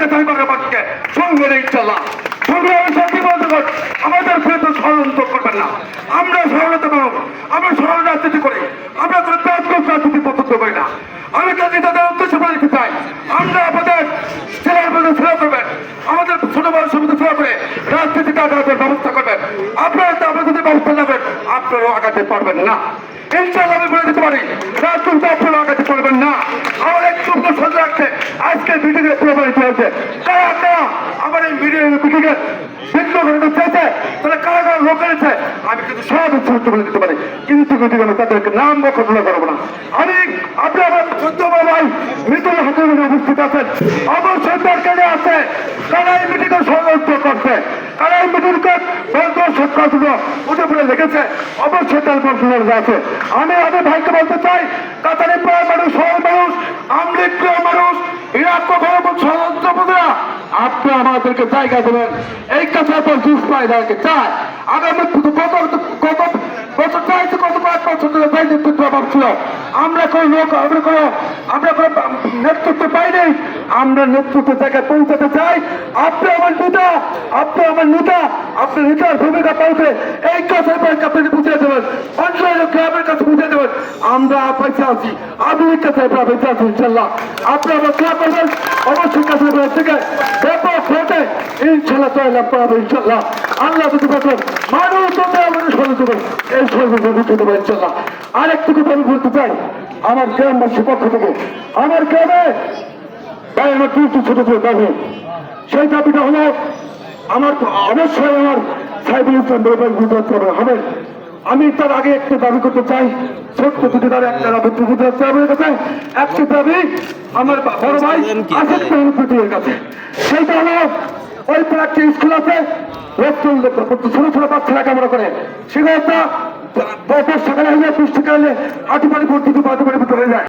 কথা আমি বাংলাবাসীকে সঙ্গে ইনশাল্লাহ সংগ্রামী সাথী বন্ধুগণ আমাদের বিরুদ্ধে ষড়যন্ত্র করবেন না। আমরা সরলতা মানুষ আমরা সরল রাজনীতি করি, আমরা কোনো পেটকোষ রাজনীতি পছন্দ করি না। আমি কাজে তাদের উদ্দেশ্য করে দিতে চাই, আমরা আমাদের ছেলের মধ্যে ছেলে করবেন, আমাদের ছোট বড় মধ্যে ছেলে করে রাজনীতিতে আগানোর ব্যবস্থা করবেন। আপনারা আমাদের ব্যবস্থা নেবেন, আপনারাও আগাতে পারবেন না। ইনশাল্লাহ বলে দিতে পারি রাজনীতিতে আপনারা আগাতে পারবেন না। আমার এক স্বপ্ন সাথে রাখতে আজকে মিটিংয়ে প্রমাণিত হয়েছে। কারা কারা আমার এই মিটিং মিটিংয়ে বিঘ্ন ঘটাতে চেয়েছে তাহলে কারা কারা লোক এনেছে, আমি কিন্তু সব ইচ্ছা বলে দিতে পারি। কিন্তু কিন্তু আমি তাদেরকে নাম বা ঘটনা করব না, আমি আপনি আমার সদ্য ভাই মৃত্যুর হাতে উপস্থিত আছেন। আমার সন্তানকে নিয়ে আছে কারা এই মিটিংয়ে ষড়যন্ত্র করছে। কারা এই মিটিংকে বন্ধ সত্যাগুলো উঠে পড়ে লেগেছে অবশ্যই তার কন্ট্রোলার আছে। আমি আমি ভাইকে বলতে চাই কাতারে প্রিয় মানুষ, সরল মানুষ, আমলিক প্রিয় মানুষ, ইরাক ভয়াবহ ষড়যন্ত্র আপনি আমাদেরকে জায়গা দেবেন। এই কথা পর জুস পাই দেওয়াকে চায়। আগামী ছিল আমরা কোনো লোক আমরা কোনো আমরা কোনো নেতৃত্ব পাই নাই। আমরা নেতৃত্ব জায়গায় পৌঁছাতে চাই। আপনি আমার নেতা, আপনি আমার নেতা, আপনি নেতার ভূমিকা পাইছে এই কাছে পয়সা আপনি বুঝিয়ে দেবেন। অন্য গ্রামের কাছে বুঝিয়ে দেবেন। আমরা পয়সা আছি। আমি কাছে আপনার পয়সা আছি, ইনশাল্লাহ। আপনি আমার দোয়া করবেন। অবশ্যই কাছে ব্যাপক ভোটে ইনশাল্লাহ জয়লাভ করাবো ইনশাল্লাহ। আল্লাহ যদি বলেন মানুষ তোমরা মানুষ হলে দেবেন এই সর্বদা বুঝে দেবো ইনশাল্লাহ আরেকটু কথা আমি বলতে চাই আমার গ্রামবাসীর পক্ষ থেকে আমার গ্রামে তাই আমার দুটি ছোট ছোট দাবি সেই দাবিটা হলো আমার অবশ্যই আমার সাইবুল ইসলাম হবে। আমি তার আগে একটা দাবি করতে চাই ছোট্ট দুটি দাবি একটা দাবি কাছে একটি দাবি আমার বড় ভাই মাহমুদের কাছে। সেইটা হলো ওই পাড়া স্কুল আছে, রসুল ছোট ছোট বাচ্চারা কামড়া করে? সেখানে একটা সকালে যায় পুষ্টি ভর্তি ভর্তি হয়ে যায়।